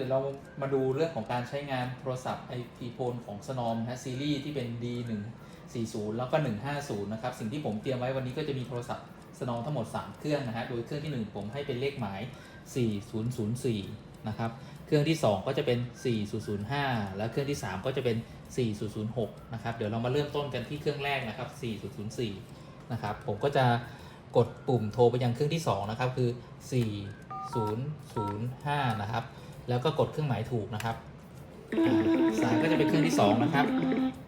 เดี๋ยวเรามาดูเรื่องของการใช้งานโทรศัพท์ IP phone ของ Snom นะฮะซีรีส์ที่เป็น D140 แล้วก็ 150 นะครับ สิ่งที่ผมเตรียมไว้วันนี้ก็จะมีโทรศัพท์ Snom ทั้งหมด 3 เครื่องนะฮะ โดยเครื่องที่ 1 ผมให้เป็นเลขหมาย 4004 นะครับ เครื่องที่ 2 ก็จะเป็น 4005 แล้วเครื่องที่ 3 ก็จะเป็น 4006 นะครับ เดี๋ยวเรามาเริ่มต้นกันที่เครื่องแรกนะครับ 4004 นะครับ ผมก็จะกดปุ่มโทรไปยังเครื่องที่ 2 นะครับ คือ 4005 นะครับ แล้วก็กดเครื่องหมายถูกนะครับอ่าสายก็จะเป็นเครื่องที่ 2 นะครับ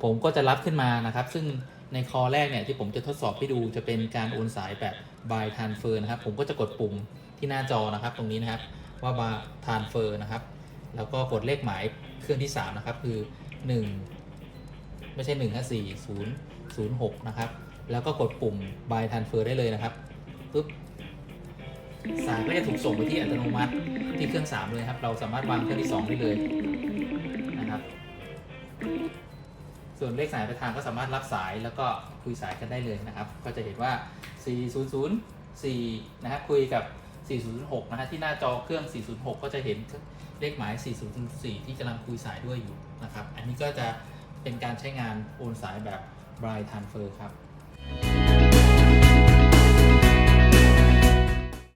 ผมก็จะรับขึ้นมานะครับ ซึ่งในคอแรกเนี่ยที่ผมจะทดสอบให้ดูจะเป็นการโอนสายแบบ by transfer นะครับ ผมก็จะกดปุ่มที่หน้าจอนะครับ ตรงนี้นะครับว่า by transfer นะครับ แล้วก็กดเลขหมายเครื่องที่ 3 นะครับ คือ 1 ไม่ใช่1 5 4 0 0 6 นะครับ แล้วก็กดปุ่ม by transfer ได้เลยนะครับปุ๊บ สายก็จะถูกส่งไปที่อัตโนมัติที่เครื่อง 3 เลยครับ เราสามารถวางเครื่องที่ 2 ได้เลยนะครับ ส่วนเลขสายปลายทางก็สามารถรับสายแล้วก็คุยสายกันได้เลยนะครับ ก็จะเห็นว่า 4004 นะครับคุยกับ 406 นะฮะที่หน้าจอเครื่อง 406 ก็จะเห็นเลขหมาย 4004 ที่กำลังคุยสายด้วยอยู่นะครับ อันนี้ก็จะเป็นการใช้งานโอนสายแบบ b r i ท Transfer ครับ